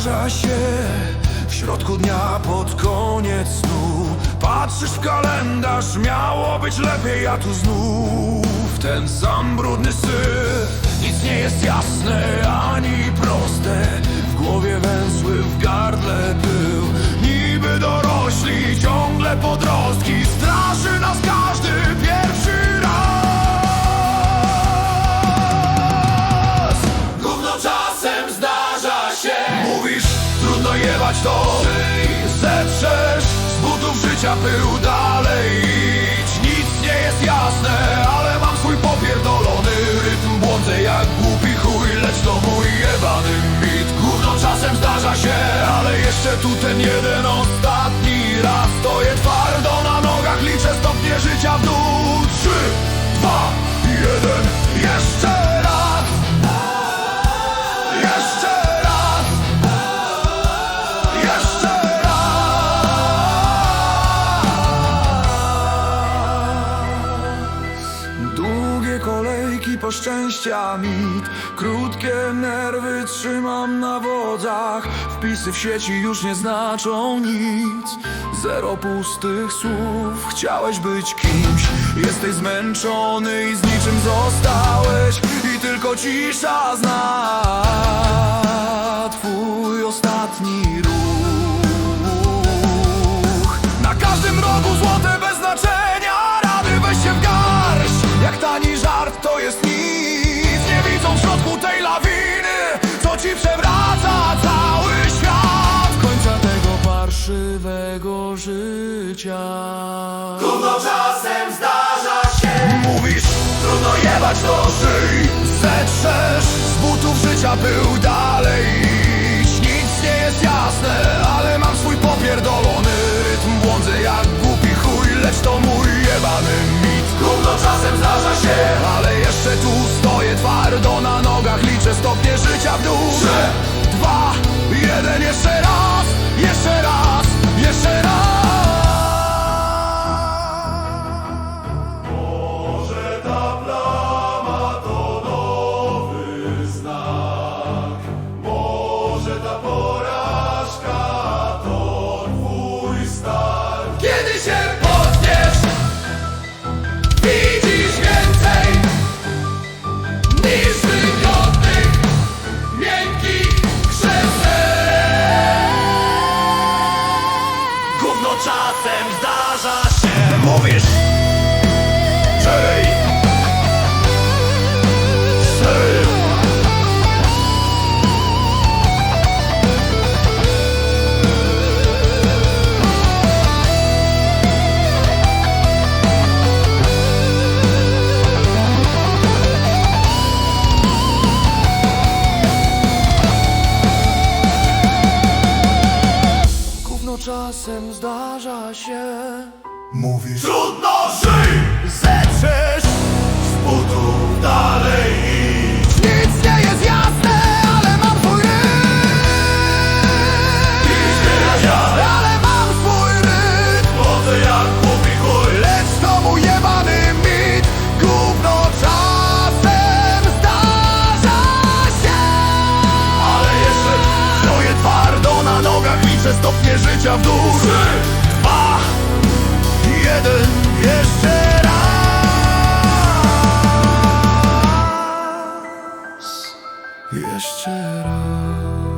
zdarza się. W środku dnia pod koniec snu. Patrzysz w kalendarz, miało być lepiej, a tu znów Ten sam brudny syf, nic nie jest jasne to. Żyj, zetrzesz Z butów życia pył dalej. Idź. Nic nie jest jasne, ale mam swój popierdolony rytm. Błądzę jak głupi chuj, lecz to mój jebany mit. Gówno czasem zdarza się, ale jeszcze tu ten jeden ostatni raz. Stoję twardo na nogach, liczę stopnie życia w dół po szczęścia mit. Krótkie nerwy trzymam na wodzach. Wpisy w sieci już nie znaczą nic. Zero pustych słów Chciałeś być kimś. Jesteś zmęczony i z niczym zostałeś. I tylko cisza zna Twój ostatni życia. Gówno czasem zdarza się. Mówisz, trudno jebać to żyj. Zetrzesz z butów życia był dalej czasem zdarza się. Mówisz. Trudno nasze stopnie życia w dół. Trzy, dwa, jeden, jeszcze raz. Jeszcze raz.